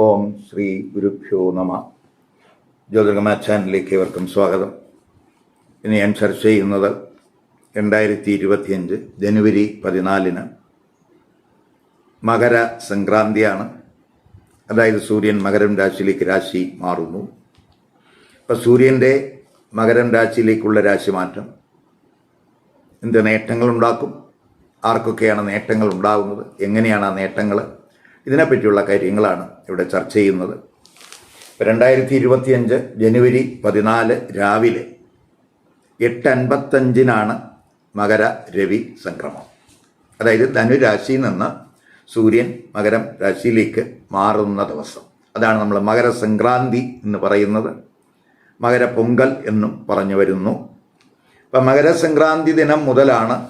ഓം ശ്രീ ഗുരുഭ്യോ നമ. ജ്യോതിർഗമ ചാനലിലേക്ക് ഏവർക്കും സ്വാഗതം. ഇന്ന് ഞാൻ ചർച്ച ചെയ്യുന്നത് രണ്ടായിരത്തി ഇരുപത്തിയഞ്ച് ജനുവരി പതിനാലിന് മകര സംക്രാന്തിയാണ്. അതായത് സൂര്യൻ മകരം രാശിയിലേക്ക് രാശി മാറുന്നു. അപ്പോൾ സൂര്യന്റെ മകരം രാശിയിലേക്കുള്ള രാശിമാറ്റം എന്ത് നേട്ടങ്ങളുണ്ടാക്കും? ആർക്കൊക്കെയാണ് നേട്ടങ്ങൾ ഉണ്ടാകുന്നത് എങ്ങനെയാണ് ആ നേട്ടങ്ങൾ ഇതിനെപ്പറ്റിയുള്ള കാര്യങ്ങളാണ് ഇവിടെ ചർച്ച ചെയ്യുന്നത്. രണ്ടായിരത്തി ഇരുപത്തിയഞ്ച് ജനുവരി പതിനാല് രാവിലെ എട്ട് അൻപത്തഞ്ചിനാണ് മകര രവി സംക്രമം. അതായത് ധനുരാശിയിൽ നിന്ന് സൂര്യൻ മകരം രാശിയിലേക്ക് മാറുന്ന ദിവസം. അതാണ് നമ്മൾ മകരസംക്രാന്തി എന്ന് പറയുന്നത്. മകര പൊങ്കൽ എന്നും പറഞ്ഞു വരുന്നു. അപ്പം മകരസംക്രാന്തി ദിനം മുതലാണ്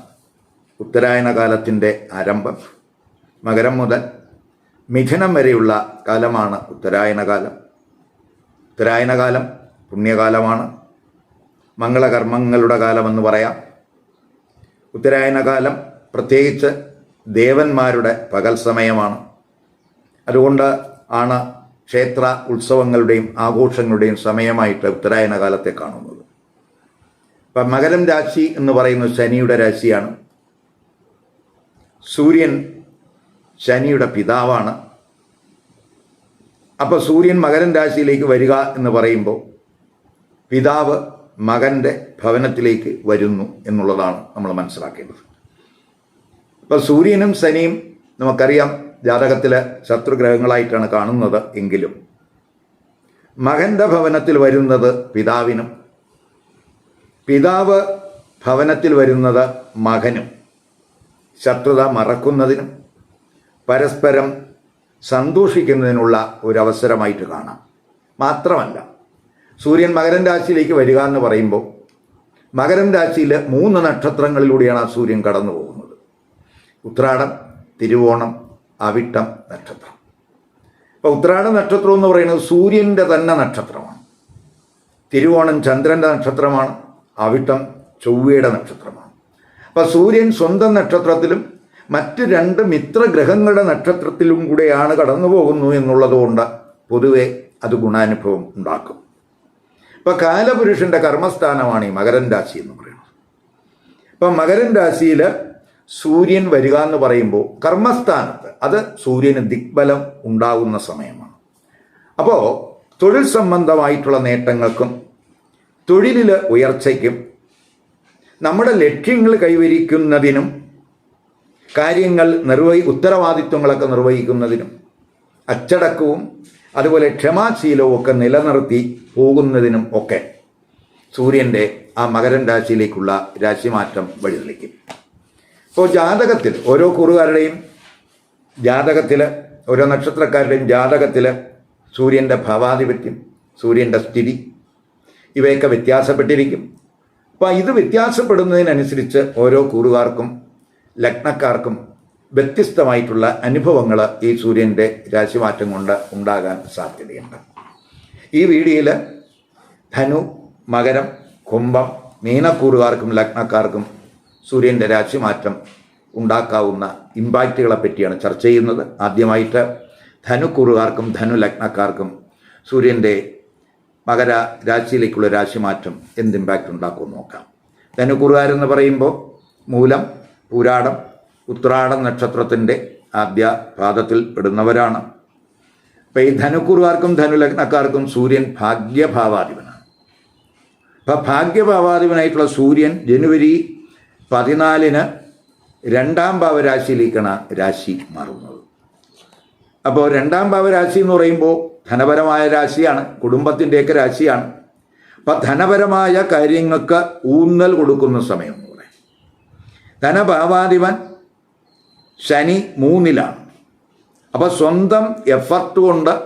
ഉത്തരായണ കാലത്തിന്റെ ആരംഭം. മകരം മുതൽ മിഥുനം വരെയുള്ള കാലമാണ് ഉത്തരായന കാലം പുണ്യകാലമാണ്. മംഗളകർമ്മങ്ങളുടെ കാലമെന്ന് പറയാം. ഉത്തരായന കാലം പ്രത്യേകിച്ച് ദേവന്മാരുടെ പകൽ സമയമാണ്. അതുകൊണ്ട് ആണ് ക്ഷേത്ര ഉത്സവങ്ങളുടെയും ആഘോഷങ്ങളുടെയും സമയമായിട്ട് ഉത്തരായന കാലത്തെ കാണുന്നത്. ഇപ്പം മകരം രാശി എന്ന് പറയുന്നത് ശനിയുടെ രാശിയാണ്. സൂര്യൻ ശനിയുടെ പിതാവാണ്. അപ്പോൾ സൂര്യൻ മകരൻ രാശിയിലേക്ക് വരിക എന്ന് പറയുമ്പോൾ പിതാവ് മകന്റെ ഭവനത്തിലേക്ക് വരുന്നു എന്നുള്ളതാണ് നമ്മൾ മനസ്സിലാക്കേണ്ടത്. അപ്പോൾ സൂര്യനും ശനിയും നമുക്കറിയാം ജാതകത്തിലെ ശത്രുഗ്രഹങ്ങളായിട്ടാണ് കാണുന്നത് എങ്കിലും മകന്റെ ഭവനത്തിൽ വരുന്നത് പിതാവിനും പിതാവ് ഭവനത്തിൽ വരുന്നത് മകനും ശത്രുത മറക്കുന്നതിനും പരസ്പരം സന്തോഷിക്കുന്നതിനുള്ള ഒരവസരമായിട്ട് കാണാം. മാത്രമല്ല സൂര്യൻ മകരൻ രാശിയിലേക്ക് വരിക എന്ന് പറയുമ്പോൾ മകരൻ രാശിയിൽ മൂന്ന് നക്ഷത്രങ്ങളിലൂടെയാണ് ആ സൂര്യൻ കടന്നു പോകുന്നത്. ഉത്രാടം തിരുവോണം അവിട്ടം നക്ഷത്രം. അപ്പോൾ ഉത്രാട നക്ഷത്രം എന്ന് പറയുന്നത് സൂര്യന്റെ തന്നെ നക്ഷത്രമാണ്. തിരുവോണം ചന്ദ്രന്റെ നക്ഷത്രമാണ് അവിട്ടം ചൊവ്വയുടെ നക്ഷത്രമാണ്. അപ്പോൾ സൂര്യൻ സ്വന്തം നക്ഷത്രത്തിലും മറ്റ് രണ്ട് മിത്രഗ്രഹങ്ങളുടെ നക്ഷത്രത്തിലും കൂടെയാണ് കടന്നു പോകുന്നു എന്നുള്ളതുകൊണ്ട് പൊതുവെ അത് ഗുണാനുഭവം ഉണ്ടാക്കും. ഇപ്പം കാലപുരുഷന്റെ കർമ്മസ്ഥാനമാണ് ഈ മകരൻ രാശി എന്ന് പറയുന്നത്. ഇപ്പം മകരൻ രാശിയിൽ സൂര്യൻ വരിക എന്ന് പറയുമ്പോൾ കർമ്മസ്ഥാനത്ത് അത് സൂര്യന് ദിഗ്ബലം ഉണ്ടാകുന്ന സമയമാണ്. അപ്പോൾ തൊഴിൽ സംബന്ധമായിട്ടുള്ള നേട്ടങ്ങൾക്കും തൊഴിലിൽ ഉയർച്ചയ്ക്കും നമ്മുടെ ലക്ഷ്യങ്ങൾ കൈവരിക്കുന്നതിനും കാര്യങ്ങൾ നിർവഹി ഉത്തരവാദിത്വങ്ങളൊക്കെ നിർവഹിക്കുന്നതിനും അച്ചടക്കവും അതുപോലെ ക്ഷമാശീലവും ഒക്കെ നിലനിർത്തി പോകുന്നതിനും ഒക്കെ സൂര്യന്റെ ആ മകരൻ രാശിയിലേക്കുള്ള രാശിമാറ്റം വഴിതെളിക്കും. ഇപ്പോൾ ജാതകത്തിൽ ഓരോ കുറുകാരുടെയും ജാതകത്തിൽ ഓരോ നക്ഷത്രക്കാരുടെയും ജാതകത്തിൽ സൂര്യന്റെ ഭാവാധിപത്യം സൂര്യന്റെ സ്ഥിതി ഇവയൊക്കെ വ്യത്യാസപ്പെട്ടിരിക്കും. അപ്പോൾ ഇത് വ്യത്യാസപ്പെടുന്നതിനനുസരിച്ച് ഓരോ കൂറുകാർക്കും ലഗ്നക്കാർക്കും വ്യത്യസ്തമായിട്ടുള്ള അനുഭവങ്ങൾ ഈ സൂര്യന്റെ രാശിമാറ്റം കൊണ്ട് ഉണ്ടാകാൻ സാധ്യതയുണ്ട്. ഈ വീഡിയോയിൽ ധനു മകരം കുംഭം മീനക്കൂറുകാർക്കും ലഗ്നക്കാർക്കും സൂര്യന്റെ രാശിമാറ്റം ഉണ്ടാക്കാവുന്ന ഇമ്പാക്റ്റുകളെ പറ്റിയാണ് ചർച്ച ചെയ്യുന്നത്. ആദ്യമായിട്ട് ധനുക്കൂറുകാർക്കും ധനു ലഗ്നക്കാർക്കും സൂര്യന്റെ മകര രാശിയിലേക്കുള്ള രാശിമാറ്റം എന്ത് ഇമ്പാക്റ്റ് ഉണ്ടാക്കുമെന്ന് നോക്കാം. ധനുക്കൂറുകാരെന്ന് പറയുമ്പോൾ മൂലം പൂരാടം ഉത്രാടം നക്ഷത്രത്തിന്റെ ആദ്യ പാദത്തിൽ പെടുന്നവരാണ്. അപ്പം ഈ ധനുക്കുറുകാർക്കും ധനുലഗ്നക്കാർക്കും സൂര്യൻ ഭാഗ്യഭാവാധിപനാണ്. അപ്പം ഭാഗ്യഭാവാധിപനായിട്ടുള്ള സൂര്യൻ ജനുവരി പതിനാലിന് രണ്ടാം ഭാവരാശിയിലേക്കാണ് രാശി മാറുന്നത്. അപ്പോൾ രണ്ടാം ഭാവരാശി എന്ന് പറയുമ്പോൾ ധനപരമായ രാശിയാണ് കുടുംബത്തിന്റെയൊക്കെ രാശിയാണ്. അപ്പം ധനപരമായ കാര്യങ്ങൾക്ക് ഊന്നൽ കൊടുക്കുന്ന സമയം. ധനഭാവാധിപൻ ശനി മൂന്നിലാണ്. അപ്പോൾ സ്വന്തം എഫർട്ട് കൊണ്ട്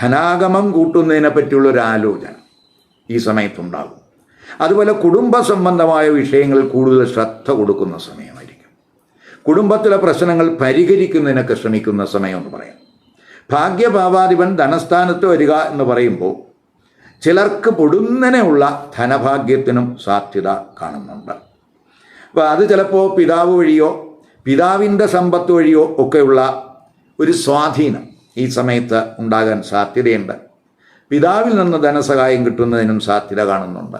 ധനാഗമം കൂട്ടുന്നതിനെ പറ്റിയുള്ള ഒരു ആലോചന ഈ സമയത്തുണ്ടാകും. അതുപോലെ കുടുംബ സംബന്ധമായ വിഷയങ്ങളിൽ കൂടുതൽ ശ്രദ്ധ കൊടുക്കുന്ന സമയമായിരിക്കും. കുടുംബത്തിലെ പ്രശ്നങ്ങൾ പരിഹരിക്കുന്നതിനൊക്കെ ശ്രമിക്കുന്ന സമയം എന്ന് പറയാം. ഭാഗ്യഭാവാധിപൻ ധനസ്ഥാനത്ത് വരിക എന്ന് പറയുമ്പോൾ ചിലർക്ക് പൊടുന്നനെയുള്ള ധനഭാഗ്യത്തിനും സാധ്യത കാണുന്നുണ്ട്. അപ്പോൾ അത് ചിലപ്പോൾ പിതാവ് വഴിയോ പിതാവിന്റെ സമ്പത്ത് വഴിയോ ഒക്കെയുള്ള ഒരു സ്വാധീനം ഈ സമയത്ത് ഉണ്ടാകാൻ സാധ്യതയുണ്ട്. പിതാവിൽ നിന്ന് ധനസഹായം കിട്ടുന്നതിനും സാധ്യത കാണുന്നുണ്ട്.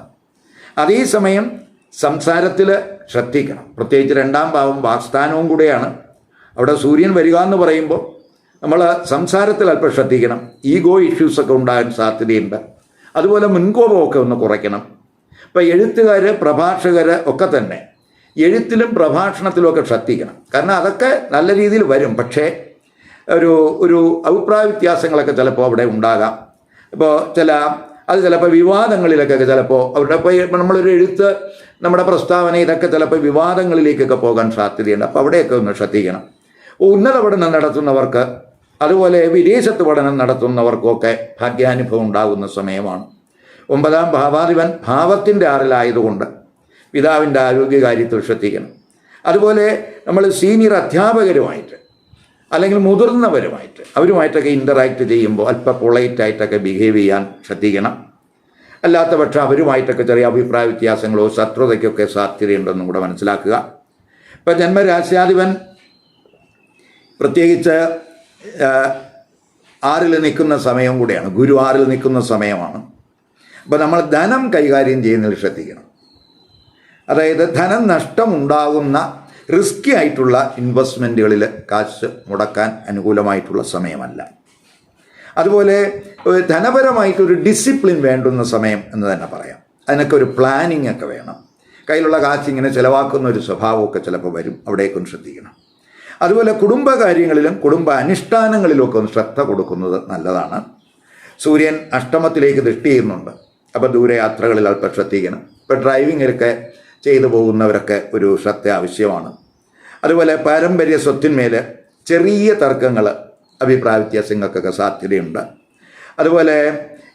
അതേസമയം സംസാരത്തിൽ ശ്രദ്ധിക്കണം. പ്രത്യേകിച്ച് രണ്ടാം ഭാവം വാക്സ്ഥാനവും കൂടെയാണ്. അവിടെ സൂര്യൻ വരിക എന്ന് പറയുമ്പോൾ നമ്മൾ സംസാരത്തിൽ അല്പം ശ്രദ്ധിക്കണം. ഈഗോ ഇഷ്യൂസൊക്കെ ഉണ്ടാകാൻ സാധ്യതയുണ്ട്. അതുപോലെ മുൻകോപമൊക്കെ ഒന്ന് കുറയ്ക്കണം. ഇപ്പം എഴുത്തുകാർ പ്രഭാഷകർ ഒക്കെ തന്നെ എഴുത്തിലും പ്രഭാഷണത്തിലും ഒക്കെ ശ്രദ്ധിക്കണം. കാരണം അതൊക്കെ നല്ല രീതിയിൽ വരും. പക്ഷേ ഒരു ഒരു അഭിപ്രായ വ്യത്യാസങ്ങളൊക്കെ ചിലപ്പോൾ അവിടെ ഉണ്ടാകാം. ഇപ്പോൾ ചില അത് ചിലപ്പോൾ വിവാദങ്ങളിലൊക്കെ ചിലപ്പോൾ അവരുടെ ഇപ്പോൾ നമ്മളൊരു എഴുത്ത് നമ്മുടെ പ്രസ്താവന ഇതൊക്കെ ചിലപ്പോൾ വിവാദങ്ങളിലേക്കൊക്കെ പോകാൻ സാധ്യതയുണ്ട്. അപ്പോൾ അവിടെയൊക്കെ ഒന്ന് ശ്രദ്ധിക്കണം. ഉന്നത പഠനം നടത്തുന്നവർക്ക് അതുപോലെ വിദേശത്ത് പഠനം നടത്തുന്നവർക്കൊക്കെ ഭാഗ്യാനുഭവം ഉണ്ടാകുന്ന സമയമാണ്. ഒമ്പതാം ഭാവാധിപൻ ഭാവത്തിന്റെ ആറിലായതുകൊണ്ട് പിതാവിന്റെ ആരോഗ്യകാര്യത്തിൽ ശ്രദ്ധിക്കണം. അതുപോലെ നമ്മൾ സീനിയർ അധ്യാപകരുമായിട്ട് അല്ലെങ്കിൽ മുതിർന്നവരുമായിട്ട് അവരുമായിട്ടൊക്കെ ഇന്ററാക്ട് ചെയ്യുമ്പോൾ അല്പ പൊളൈറ്റായിട്ടൊക്കെ ബിഹേവ് ചെയ്യാൻ ശ്രദ്ധിക്കണം. അല്ലാത്ത പക്ഷം അവരുമായിട്ടൊക്കെ ചെറിയ അഭിപ്രായ വ്യത്യാസങ്ങളോ ശത്രുതയ്ക്കൊക്കെ സാധ്യതയുണ്ടെന്നും കൂടെ മനസ്സിലാക്കുക. ഇപ്പം ജന്മരാശ്യാധിപൻ പ്രത്യേകിച്ച് ആറിൽ നിൽക്കുന്ന സമയം കൂടെയാണ്. ഗുരു ആറിൽ നിൽക്കുന്ന സമയമാണ്. അപ്പോൾ നമ്മൾ ധനം കൈകാര്യം ചെയ്യുന്നതിൽ ശ്രദ്ധിക്കണം. അതായത് ധനം നഷ്ടമുണ്ടാകുന്ന റിസ്കി ആയിട്ടുള്ള ഇൻവെസ്റ്റ്മെന്റുകളിൽ കാശ് മുടക്കാൻ അനുകൂലമായിട്ടുള്ള സമയമല്ല. അതുപോലെ ധനപരമായിട്ടൊരു ഡിസിപ്ലിൻ വേണ്ടുന്ന സമയം എന്ന് തന്നെ പറയാം. അതിനൊക്കെ ഒരു പ്ലാനിങ് ഒക്കെ വേണം. കയ്യിലുള്ള കാശ് ഇങ്ങനെ ചിലവാക്കുന്ന ഒരു സ്വഭാവമൊക്കെ ചിലപ്പോൾ വരും. അവിടേക്കൊന്ന് ശ്രദ്ധിക്കണം. അതുപോലെ കുടുംബകാര്യങ്ങളിലും കുടുംബ അനുഷ്ഠാനങ്ങളിലുമൊക്കെ ഒന്ന് ശ്രദ്ധ കൊടുക്കുന്നത് നല്ലതാണ്. സൂര്യൻ അഷ്ടമത്തിലേക്ക് ദൃഷ്ടി ചെയ്യുന്നുണ്ട്. അപ്പോൾ ദൂരയാത്രകളിൽ അല്പം ശ്രദ്ധിക്കണം. ഇപ്പോൾ ഡ്രൈവിങ്ങിലൊക്കെ ചെയ്തു പോകുന്നവരൊക്കെ ഒരു ശ്രദ്ധ ആവശ്യമാണ്. അതുപോലെ പാരമ്പര്യ സ്വത്തിന്മേൽ ചെറിയ തർക്കങ്ങൾ അഭിപ്രായ വ്യത്യാസങ്ങൾക്കൊക്കെ സാധ്യതയുണ്ട്. അതുപോലെ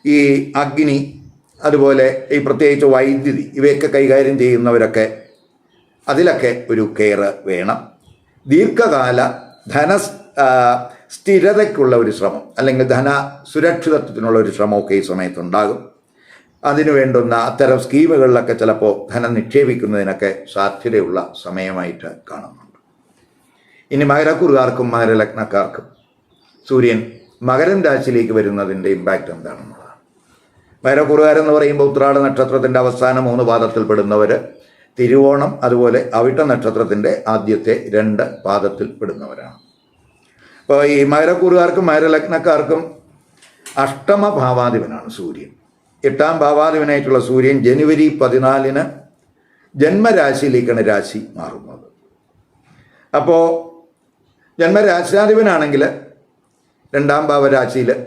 ഈ അഗ്നി അതുപോലെ ഈ പ്രത്യേകിച്ച് വൈദ്യുതി ഇവയൊക്കെ കൈകാര്യം ചെയ്യുന്നവരൊക്കെ അതിലൊക്കെ ഒരു കെയർ വേണം. ദീർഘകാല ധന സ്ഥിരതയ്ക്കുള്ള ഒരു ശ്രമം അല്ലെങ്കിൽ ധന സുരക്ഷിതത്വത്തിനുള്ള ഒരു ശ്രമമൊക്കെ ഈ സമയത്തുണ്ടാകും. അതിനു വേണ്ടുന്ന അത്തരം സ്കീമുകളിലൊക്കെ ചിലപ്പോൾ ധനം നിക്ഷേപിക്കുന്നതിനൊക്കെ സാധ്യതയുള്ള സമയമായിട്ട് കാണുന്നുണ്ട്. ഇനി മകരക്കുറുകാർക്കും മകരലഗ്നക്കാർക്കും സൂര്യൻ മകരം രാശിയിലേക്ക് വരുന്നതിന്റെ ഇമ്പാക്റ്റ് എന്താണെന്നുള്ളതാണ് മകരക്കുറുകാരെന്ന് പറയുമ്പോൾ ഉത്രാട നക്ഷത്രത്തിന്റെ അവസാന മൂന്ന് പാദത്തിൽ പെടുന്നവർ തിരുവോണം അതുപോലെ അവിട്ട നക്ഷത്രത്തിന്റെ ആദ്യത്തെ രണ്ട് പാദത്തിൽ പെടുന്നവരാണ്. അപ്പോൾ ഈ മകരക്കുറുകാർക്കും മകരലഗ്നക്കാർക്കും അഷ്ടമ ഭാവാധിപനാണ് സൂര്യൻ. എട്ടാം ഭാവാധിപനായിട്ടുള്ള സൂര്യൻ ജനുവരി പതിനാലിന് ജന്മരാശിയിലേക്കാണ് രാശി മാറുന്നത്. അപ്പോൾ ജന്മരാശാധിപനാണെങ്കിൽ രണ്ടാം ഭാവരാശിയിൽ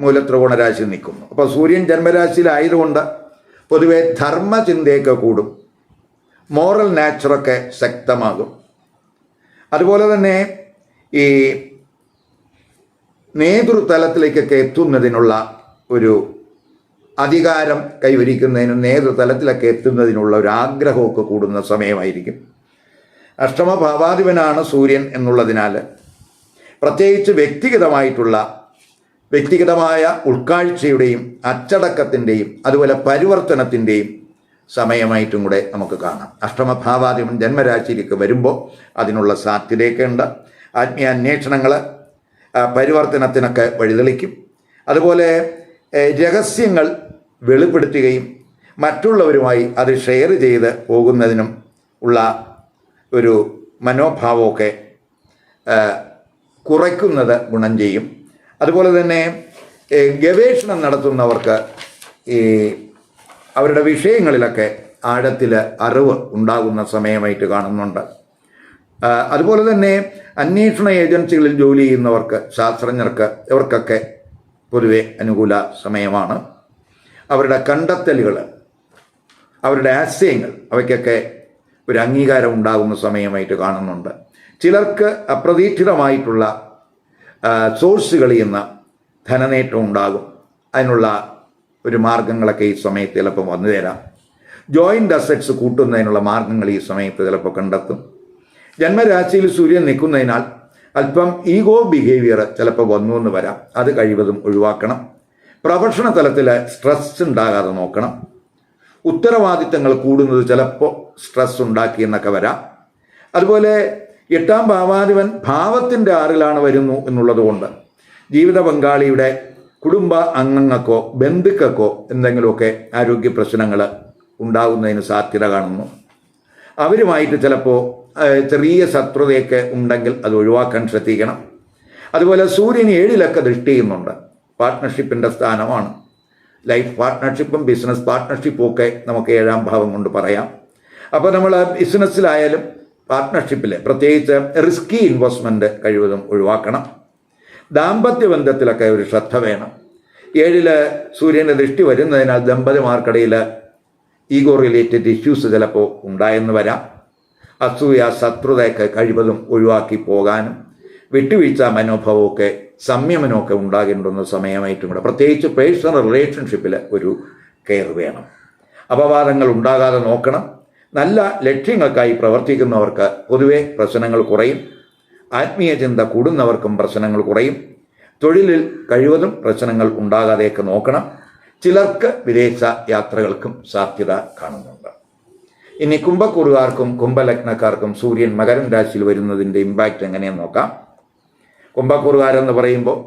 മൂലത്രികോണ രാശി നിൽക്കുന്നു. അപ്പോൾ സൂര്യൻ ജന്മരാശിയിലായതുകൊണ്ട് പൊതുവെ ധർമ്മചിന്തയൊക്കെ കൂടും. മോറൽ നാച്ചറൊക്കെ ശക്തമാകും. അതുപോലെ തന്നെ ഈ നേതൃതലത്തിലേക്കൊക്കെ എത്തുന്നതിനുള്ള ഒരു അധികാരം കൈവരിക്കുന്നതിനും നേതൃതലത്തിലൊക്കെ എത്തുന്നതിനുള്ള ഒരു ആഗ്രഹമൊക്കെ കൂടുന്ന സമയമായിരിക്കും. അഷ്ടമഭാവാധിപനാണ് സൂര്യൻ എന്നുള്ളതിനാൽ പ്രത്യേകിച്ച് വ്യക്തിഗതമായിട്ടുള്ള വ്യക്തിഗതമായ ഉൾക്കാഴ്ചയുടെയും അച്ചടക്കത്തിന്റെയും അതുപോലെ പരിവർത്തനത്തിന്റെയും സമയമായിട്ടും കൂടെ നമുക്ക് കാണാം. അഷ്ടമഭാവാധിപൻ ജന്മരാശിയിലേക്ക് വരുമ്പോൾ അതിനുള്ള സാധ്യതയൊക്കെ ഉണ്ട്. ആത്മീയ അന്വേഷണങ്ങൾ പരിവർത്തനത്തിനൊക്കെ വഴിതെളിക്കും. അതുപോലെ രഹസ്യങ്ങൾ വെളിപ്പെടുത്തുകയും മറ്റുള്ളവരുമായി അത് ഷെയർ ചെയ്ത് പോകുന്നതിനും ഉള്ള ഒരു മനോഭാവമൊക്കെ കുറയ്ക്കുന്നത് ഗുണം ചെയ്യും. അതുപോലെ തന്നെ ഗവേഷണം നടത്തുന്നവർക്ക് ഈ അവരുടെ വിഷയങ്ങളിലൊക്കെ ആഴത്തിൽ അറിവ് ഉണ്ടാകുന്ന സമയമായിട്ട് കാണുന്നുണ്ട്. അതുപോലെ തന്നെ അന്വേഷണ ഏജൻസികളിൽ ജോലി ചെയ്യുന്നവർക്ക് ശാസ്ത്രജ്ഞർക്ക് ഇവർക്കൊക്കെ പൊതുവെ അനുകൂല സമയമാണ്. അവരുടെ കണ്ടെത്തലുകൾ അവരുടെ ആശയങ്ങൾ അവയ്ക്കൊക്കെ ഒരു അംഗീകാരം ഉണ്ടാകുന്ന സമയമായിട്ട് കാണുന്നുണ്ട്. ചിലർക്ക് അപ്രതീക്ഷിതമായിട്ടുള്ള സോഴ്സുകളിൽ നിന്ന് ധനനേട്ടം ഉണ്ടാകും. അതിനുള്ള ഒരു മാർഗങ്ങളൊക്കെ ഈ സമയത്ത് ചിലപ്പോൾ വന്നു തരാം. ജോയിന്റ് അസറ്റ്സ് കൂട്ടുന്നതിനുള്ള മാർഗങ്ങൾ ഈ സമയത്ത് ചിലപ്പോൾ കണ്ടെത്തും. ജന്മരാശിയിൽ സൂര്യൻ നിൽക്കുന്നതിനാൽ അല്പം ഈഗോ ബിഹേവിയർ ചിലപ്പോൾ വന്നു എന്ന് വരാം. അത് കഴിവതും ഒഴിവാക്കണം. പ്രൊഫഷണൽ തലത്തിൽ സ്ട്രെസ് ഉണ്ടാകാതെ നോക്കണം. ഉത്തരവാദിത്തങ്ങൾ കൂടുന്നത് ചിലപ്പോൾ സ്ട്രെസ് ഉണ്ടാക്കി എന്നൊക്കെ വരാം. അതുപോലെ എട്ടാം ഭാവാധിപൻ ഭാവത്തിന്റെ ആറിലാണ് വരുന്നു എന്നുള്ളതുകൊണ്ട് ജീവിത പങ്കാളിയുടെ കുടുംബ അംഗങ്ങൾക്കോ ബന്ധുക്കൾക്കോ എന്തെങ്കിലുമൊക്കെ ആരോഗ്യ പ്രശ്നങ്ങൾ ഉണ്ടാകുന്നതിന് സാധ്യത കാണുന്നു. അവരുമായിട്ട് ചിലപ്പോൾ ചെറിയ ശത്രുതയൊക്കെ ഉണ്ടെങ്കിൽ അത് ഒഴിവാക്കാൻ ശ്രദ്ധിക്കണം. അതുപോലെ സൂര്യൻ ഏഴിലൊക്കെ ദൃഷ്ടി ചെയ്യുന്നുണ്ട്. പാർട്ട്ണർഷിപ്പിന്റെ സ്ഥാനമാണ്. ലൈഫ് പാർട്ട്ണർഷിപ്പും ബിസിനസ് പാർട്ട്ണർഷിപ്പും ഒക്കെ നമുക്ക് ഏഴാം ഭാവം കൊണ്ട് പറയാം. അപ്പോൾ നമ്മൾ ബിസിനസ്സിലായാലും പാർട്ട്ണർഷിപ്പിൽ പ്രത്യേകിച്ച് റിസ്കി ഇൻവെസ്റ്റ്മെന്റ് കഴിവതും ഒഴിവാക്കണം. ദാമ്പത്യ ബന്ധത്തിലൊക്കെ ഒരു ശ്രദ്ധ വേണം. ഏഴിൽ സൂര്യന്റെ ദൃഷ്ടി വരുന്നതിനാൽ ദമ്പതിമാർക്കിടയിൽ ഈഗോ റിലേറ്റഡ് ഇഷ്യൂസ് ചിലപ്പോൾ ഉണ്ടായെന്ന് വരാം. അസൂയ ശത്രുതയൊക്കെ കഴിവതും ഒഴിവാക്കി പോകാനും വിട്ടുവീഴ്ച മനോഭാവമൊക്കെ സംയമനമൊക്കെ ഉണ്ടാകേണ്ടുന്ന സമയമായിട്ടും കൂടെ പ്രത്യേകിച്ച് പേഴ്സണൽ റിലേഷൻഷിപ്പിൽ ഒരു കെയർ വേണം. അപവാദങ്ങൾ ഉണ്ടാകാതെ നോക്കണം. നല്ല ലക്ഷ്യങ്ങൾക്കായി പ്രവർത്തിക്കുന്നവർക്ക് പൊതുവെ പ്രശ്നങ്ങൾ കുറയും. ആത്മീയ ചിന്ത കൂടുന്നവർക്കും പ്രശ്നങ്ങൾ കുറയും. തൊഴിലിൽ കഴിവതും പ്രശ്നങ്ങൾ ഉണ്ടാകാതെയൊക്കെ നോക്കണം. ചിലർക്ക് വിദേശ യാത്രകൾക്കും സാധ്യത കാണുന്നുണ്ട്. ഇനി കുംഭക്കൂറുകാർക്കും കുംഭലഗ്നക്കാർക്കും സൂര്യൻ മകരം രാശിയിൽ വരുന്നതിന്റെ ഇമ്പാക്റ്റ് എങ്ങനെയെന്ന് നോക്കാം. കുംഭക്കൂറുകാരെന്ന് പറയുമ്പോൾ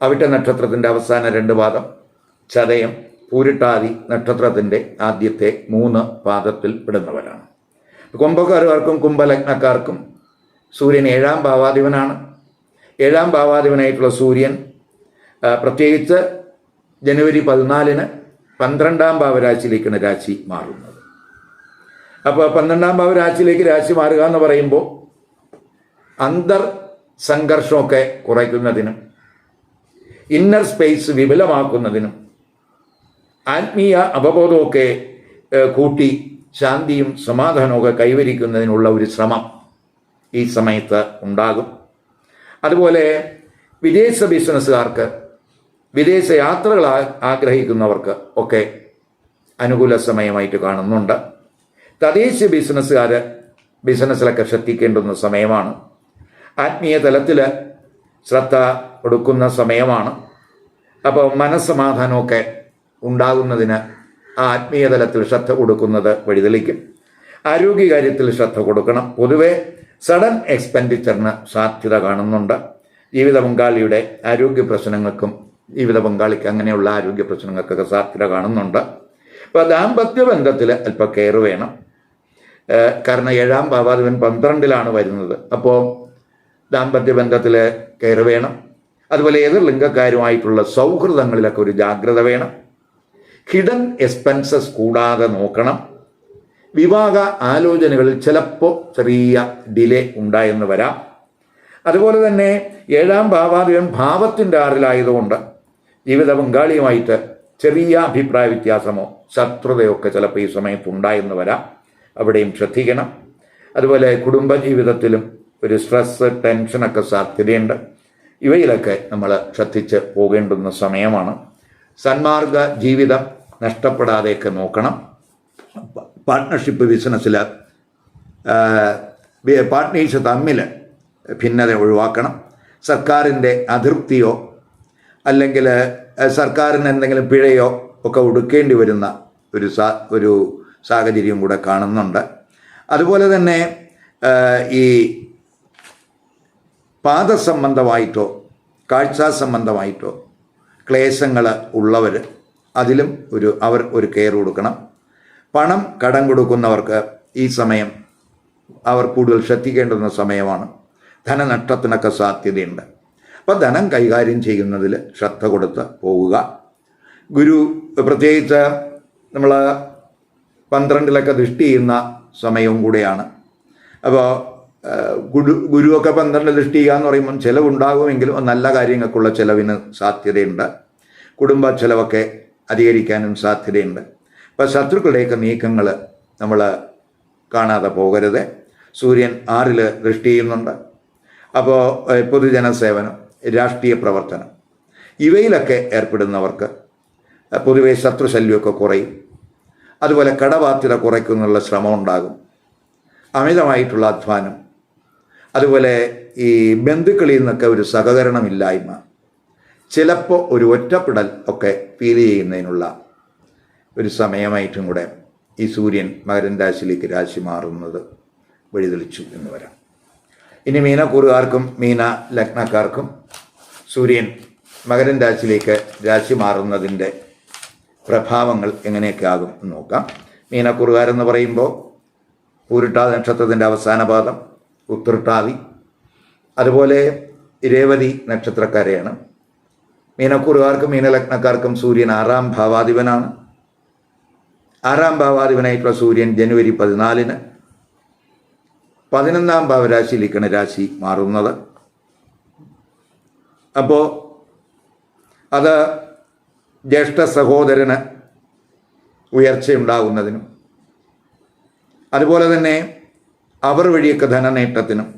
അവിട്ട നക്ഷത്രത്തിന്റെ അവസാന രണ്ട് പാദം ചതയം പൂരിട്ടാതി നക്ഷത്രത്തിന്റെ ആദ്യത്തെ മൂന്ന് പാദത്തിൽ പെടുന്നവരാണ്. കുംഭക്കാരുകാർക്കും കുംഭലഗ്നക്കാർക്കും സൂര്യൻ ഏഴാം ഭാവാധിപനാണ്. ഏഴാം ഭാവാധിപനായിട്ടുള്ള സൂര്യൻ പ്രത്യേകിച്ച് ജനുവരി പതിനാലിന് പന്ത്രണ്ടാം ഭാവരാശിയിലേക്കാണ് രാശി മാറുന്നത്. അപ്പോൾ പന്ത്രണ്ടാം ഭാവരാശിയിലേക്ക് രാശി മാറുക എന്ന് പറയുമ്പോൾ അന്തർ സംഘർഷമൊക്കെ കുറയ്ക്കുന്നതിനും ഇന്നർ സ്പേസ് വിപുലമാക്കുന്നതിനും ആത്മീയ അവബോധമൊക്കെ കൂട്ടി ശാന്തിയും സമാധാനമൊക്കെ കൈവരിക്കുന്നതിനുള്ള ഒരു ശ്രമം ഈ സമയത്ത് ഉണ്ടാകും. അതുപോലെ വിദേശ ബിസിനസ്സുകാർക്ക് വിദേശ യാത്രകൾ ആഗ്രഹിക്കുന്നവർക്ക് ഒക്കെ അനുകൂല സമയമായിട്ട് കാണുന്നുണ്ട്. തദ്ദേശീയ ബിസിനസ്സുകാർ ബിസിനസ്സിലൊക്കെ ശ്രദ്ധിക്കേണ്ടുന്ന സമയമാണ്. ആത്മീയ തലത്തിൽ ശ്രദ്ധ കൊടുക്കുന്ന സമയമാണ്. അപ്പോൾ മനസ്സമാധാനമൊക്കെ ഉണ്ടാകുന്നതിന് ആ ആത്മീയ തലത്തിൽ ശ്രദ്ധ കൊടുക്കുന്നത് വഴിതെളിക്കും. ആരോഗ്യകാര്യത്തിൽ ശ്രദ്ധ കൊടുക്കണം. പൊതുവെ സഡൻ എക്സ്പെൻഡിച്ചറിന് സാധ്യത കാണുന്നുണ്ട്. ജീവിത പങ്കാളിയുടെ ആരോഗ്യ പ്രശ്നങ്ങൾക്കും ജീവിത പങ്കാളിക്ക് അങ്ങനെയുള്ള ആരോഗ്യ പ്രശ്നങ്ങൾക്കൊക്കെ സാധ്യത കാണുന്നുണ്ട്. അപ്പോൾ ദാമ്പത്യ ബന്ധത്തിൽ അല്പം കെയർ വേണം കാരണം ഏഴാം ഭാവാധിപൻ പന്ത്രണ്ടിലാണ് വരുന്നത്. അപ്പോൾ ദാമ്പത്യ ബന്ധത്തിൽ കെയർ വേണം. അതുപോലെ എതിർ ലിംഗക്കാരുമായിട്ടുള്ള സൗഹൃദങ്ങളിലൊക്കെ ഒരു ജാഗ്രത വേണം. ഹിഡൻ എക്സ്പെൻസസ് കൂടാതെ നോക്കണം. വിവാഹ ആലോചനകളിൽ ചിലപ്പോൾ ചെറിയ ഡിലേ ഉണ്ടായെന്ന് വരാം. അതുപോലെ തന്നെ ഏഴാം ഭാവാധിപൻ ഭാവത്തിന്റെ ആറിലായതുകൊണ്ട് ജീവിത പങ്കാളിയുമായിട്ട് ചെറിയ അഭിപ്രായ വ്യത്യാസമോ ശത്രുതയൊക്കെ ചിലപ്പോൾ ഈ സമയത്ത് ഉണ്ടായെന്ന് വരാം. അവിടെയും ശ്രദ്ധിക്കണം. അതുപോലെ കുടുംബജീവിതത്തിലും ഒരു സ്ട്രെസ് ടെൻഷനൊക്കെ സാധ്യതയുണ്ട്. ഇവയിലൊക്കെ നമ്മൾ ശ്രദ്ധിച്ച് പോകേണ്ടുന്ന സമയമാണ്. സന്മാർഗ ജീവിതം നഷ്ടപ്പെടാതെയൊക്കെ നോക്കണം. പാർട്ട്ണർഷിപ്പ് ബിസിനസ്സിൽ പാർട്ട്നേഴ്സ് തമ്മിൽ ഭിന്നത ഒഴിവാക്കണം. സർക്കാരിന്റെ അതൃപ്തിയോ അല്ലെങ്കിൽ സർക്കാരിന് എന്തെങ്കിലും പിഴയോ ഒക്കെ ഒടുക്കേണ്ടി വരുന്ന ഒരു സാ ഒരു സാഹചര്യം കൂടെ കാണുന്നുണ്ട്. അതുപോലെ തന്നെ ഈ പാദസംബന്ധമായിട്ടോ കാഴ്ച സംബന്ധമായിട്ടോ ക്ലേശങ്ങൾ ഉള്ളവർ അതിലും ഒരു അവർ ഒരു കെയർ കൊടുക്കണം. പണം കടം കൊടുക്കുന്നവർക്ക് ഈ സമയം അവർ കൂടുതൽ ശ്രദ്ധിക്കേണ്ടുന്ന സമയമാണ്. ധനനഷ്ടത്തിനൊക്കെ സാധ്യതയുണ്ട്. അപ്പോൾ ധനം കൈകാര്യം ചെയ്യുന്നതിൽ ശ്രദ്ധ കൊടുത്ത് പോവുക. ഗുരു പ്രത്യേകിച്ച് നമ്മൾ പന്ത്രണ്ടിലൊക്കെ ദൃഷ്ടി ചെയ്യുന്ന സമയവും കൂടെയാണ്. അപ്പോൾ ഗുരു ഗുരുവൊക്കെ പന്ത്രണ്ട് ദൃഷ്ടിക എന്ന് പറയുമ്പം ചിലവുണ്ടാകുമെങ്കിലും നല്ല കാര്യങ്ങൾക്കുള്ള ചിലവിന് സാധ്യതയുണ്ട്. കുടുംബ ചിലവൊക്കെ അധികരിക്കാനും സാധ്യതയുണ്ട്. അപ്പോൾ ശത്രുക്കളുടെയൊക്കെ നീക്കങ്ങൾ നമ്മൾ കാണാതെ പോകരുത്. സൂര്യൻ ആറിൽ ദൃഷ്ടി ചെയ്യുന്നുണ്ട്. അപ്പോൾ പൊതുജനസേവനം പൊതുജന സേവനം രാഷ്ട്രീയ പ്രവർത്തനം ഇവയിലൊക്കെ ഏർപ്പെടുന്നവർക്ക് പൊതുവെ ശത്രുശല്യമൊക്കെ കുറയും. അതുപോലെ കടബാധ്യത കുറയ്ക്കുന്നുള്ള ശ്രമം ഉണ്ടാകും അമിതമായിട്ടുള്ള അധ്വാനം അതുപോലെ ഈ ബന്ധുക്കളിൽ നിന്നൊക്കെ ഒരു സഹകരണമില്ലായ്മ. ചിലപ്പോൾ ഒരു ഒറ്റപ്പെടൽ ഒക്കെ ഫീൽ ചെയ്യുന്നതിനുള്ള ഒരു സമയമായിട്ടും കൂടെ ഈ സൂര്യൻ മകരൻ രാശിയിലേക്ക് രാശി മാറുന്നത് വഴിതെളിച്ചു എന്ന് വരാം. ഇനി മീനക്കൂറുകാർക്കും മീന ലഗ്നക്കാർക്കും സൂര്യൻ മകരൻ രാശിയിലേക്ക് രാശി മാറുന്നതിന്റെ പ്രഭാവങ്ങൾ എങ്ങനെയൊക്കെ ആകും നോക്കാം. മീനക്കുറുകാരെന്ന് പറയുമ്പോൾ ഊരുട്ടാ നക്ഷത്രത്തിന്റെ അവസാന പാദം ഉത്രട്ടാതി. അതുപോലെ രേവതി നക്ഷത്രക്കാരെയാണ്. മീനക്കൂറുകാർക്കും മീനലഗ്നക്കാർക്കും സൂര്യൻ ആറാം ഭാവാധിപനാണ്. ആറാം ഭാവാധിപനായിട്ടുള്ള സൂര്യൻ ജനുവരി പതിനാലിന് പതിനൊന്നാം ഭാവരാശിയിലേക്കാണ് രാശി മാറുന്നത്. അപ്പോൾ അത് ജ്യേഷ്ഠ സഹോദരന് ഉയർച്ചയുണ്ടാകുന്നതിനും അതുപോലെ തന്നെ അവർ വഴിയൊക്കെ ധനനേട്ടത്തിനും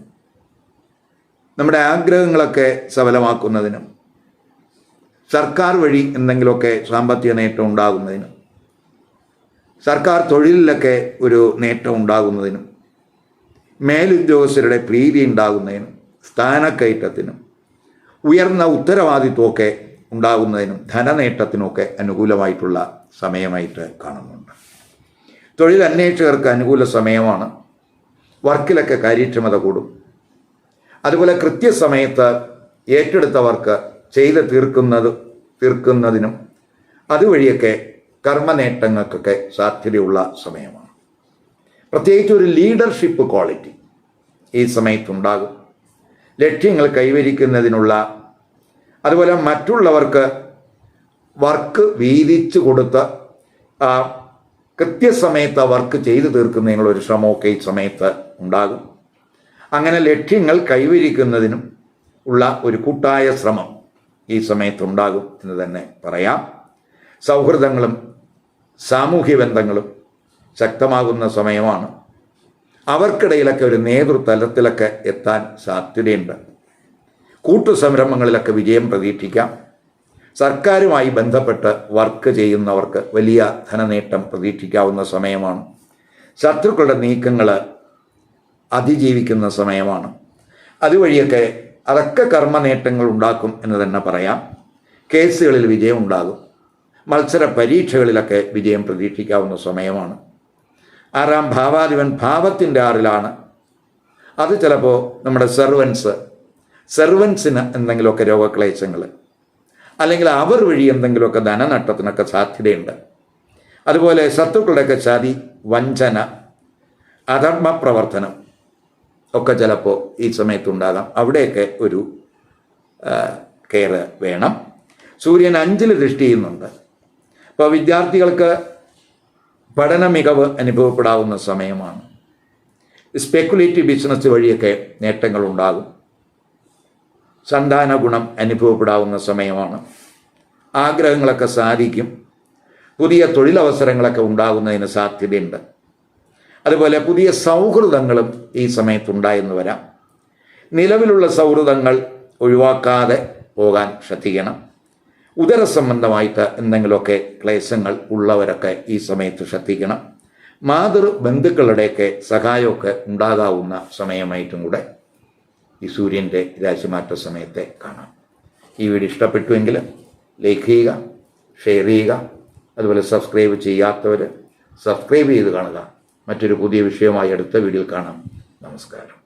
നമ്മുടെ ആഗ്രഹങ്ങളൊക്കെ സഫലമാക്കുന്നതിനും സർക്കാർ വഴി എന്തെങ്കിലുമൊക്കെ സാമ്പത്തിക നേട്ടം ഉണ്ടാകുന്നതിനും സർക്കാർ തൊഴിലിലൊക്കെ ഒരു നേട്ടം ഉണ്ടാകുന്നതിനും മേലുദ്യോഗസ്ഥരുടെ പ്രീതി ഉണ്ടാകുന്നതിനും സ്ഥാനക്കയറ്റത്തിനും ഉയർന്ന ഉത്തരവാദിത്വമൊക്കെ ഉണ്ടാകുന്നതിനും ധനനേട്ടത്തിനുമൊക്കെ അനുകൂലമായിട്ടുള്ള സമയമായിട്ട് കാണുന്നുണ്ട്. തൊഴിൽ അന്വേഷകർക്ക് അനുകൂല സമയമാണ്. വർക്കിലൊക്കെ കാര്യക്ഷമത കൂടും. അതുപോലെ കൃത്യസമയത്ത് ഏറ്റെടുത്തവർക്ക് ചെയ്ത് തീർക്കുന്നത് തീർക്കുന്നതിനും അതുവഴിയൊക്കെ കർമ്മനേട്ടങ്ങൾക്കൊക്കെ സാധ്യതയുള്ള സമയമാണ്. പ്രത്യേകിച്ച് ഒരു ലീഡർഷിപ്പ് ക്വാളിറ്റി ഈ സമയത്തുണ്ടാകും. ലക്ഷ്യങ്ങൾ കൈവരിക്കുന്നതിനുള്ള അതുപോലെ മറ്റുള്ളവർക്ക് വർക്ക് വീതിച്ചു കൊടുത്ത് കൃത്യസമയത്ത് വർക്ക് ചെയ്തു തീർക്കുന്നതിനുള്ള ഒരു ശ്രമമൊക്കെ ഈ സമയത്ത് ഉണ്ടാകും. അങ്ങനെ ലക്ഷ്യങ്ങൾ കൈവരിക്കുന്നതിനും ഉള്ള ഒരു കൂട്ടായ ശ്രമം ഈ സമയത്തുണ്ടാകും എന്ന് തന്നെ പറയാം. സൗഹൃദങ്ങളും സാമൂഹ്യ ബന്ധങ്ങളും ശക്തമാകുന്ന സമയമാണ്. അവർക്കിടയിലൊക്കെ ഒരു നേതൃതലത്തിലൊക്കെ എത്താൻ സാധ്യതയുണ്ട്. കൂട്ടു സംരംഭങ്ങളിലൊക്കെ വിജയം പ്രതീക്ഷിക്കാം. സർക്കാരുമായി ബന്ധപ്പെട്ട് വർക്ക് ചെയ്യുന്നവർക്ക് വലിയ ധനനേട്ടം പ്രതീക്ഷിക്കാവുന്ന സമയമാണ്. ശത്രുക്കളുടെ നീക്കങ്ങൾ അതിജീവിക്കുന്ന സമയമാണ്. അതുവഴിയൊക്കെ അതൊക്കെ കർമ്മനേട്ടങ്ങൾ ഉണ്ടാക്കും എന്ന് തന്നെ പറയാം. കേസുകളിൽ വിജയം ഉണ്ടാകും. മത്സര പരീക്ഷകളിലൊക്കെ വിജയം പ്രതീക്ഷിക്കാവുന്ന സമയമാണ്. ആറാം ഭാവാധിപൻ ഭാവത്തിന്റെ ആറിലാണ്. അത് ചിലപ്പോൾ നമ്മുടെ സെർവൻസ് സെർവൻസിന് എന്തെങ്കിലുമൊക്കെ രോഗക്ലേശങ്ങൾ അല്ലെങ്കിൽ അവർ വഴി എന്തെങ്കിലുമൊക്കെ ധനനട്ടത്തിനൊക്കെ സാധ്യതയുണ്ട്. അതുപോലെ ശത്രുക്കളുടെയൊക്കെ ചതി വഞ്ചന അധർമ്മ പ്രവർത്തനം ഒക്കെ ചിലപ്പോൾ ഈ സമയത്തുണ്ടാകാം. അവിടെയൊക്കെ ഒരു കെയർ വേണം. സൂര്യൻ അഞ്ചിൽ ദൃഷ്ടി ചെയ്യുന്നുണ്ട്. അപ്പോൾ വിദ്യാർത്ഥികൾക്ക് പഠന മികവ് അനുഭവപ്പെടാവുന്ന സമയമാണ്. സ്പെക്കുലേറ്റീവ് ബിസിനസ് വഴിയൊക്കെ നേട്ടങ്ങൾ ഉണ്ടാകും സന്താന ഗുണം അനുഭവപ്പെടാവുന്ന സമയമാണ്. ആഗ്രഹങ്ങളൊക്കെ സാധിക്കും. പുതിയ തൊഴിലവസരങ്ങളൊക്കെ ഉണ്ടാകുന്നതിന് സാധ്യതയുണ്ട്. അതുപോലെ പുതിയ സൗഹൃദങ്ങളും ഈ സമയത്തുണ്ടായെന്ന് വരാം. നിലവിലുള്ള സൗഹൃദങ്ങൾ ഒഴിവാക്കാതെ പോകാൻ ശ്രദ്ധിക്കണം. ഉദര സംബന്ധമായിട്ട് എന്തെങ്കിലുമൊക്കെ ക്ലേശങ്ങൾ ഉള്ളവരൊക്കെ ഈ സമയത്ത് ശ്രദ്ധിക്കണം. മാതൃ ബന്ധുക്കളുടെയൊക്കെ സഹായമൊക്കെ ഉണ്ടാകാവുന്ന സമയമായിട്ടും കൂടെ. ഈ സൂര്യന്റെ രാശിമാറ്റ സമയത്തെ കാണാം. ഈ വീഡിയോ ഇഷ്ടപ്പെട്ടുവെങ്കിൽ ലൈക്ക് ചെയ്യുക ഷെയർ ചെയ്യുക അതുപോലെ സബ്സ്ക്രൈബ് ചെയ്യാത്തവർ സബ്സ്ക്രൈബ് ചെയ്ത് കാണുക. മറ്റൊരു പുതിയ വിഷയമായി അടുത്ത വീഡിയോയിൽ കാണാം. നമസ്കാരം.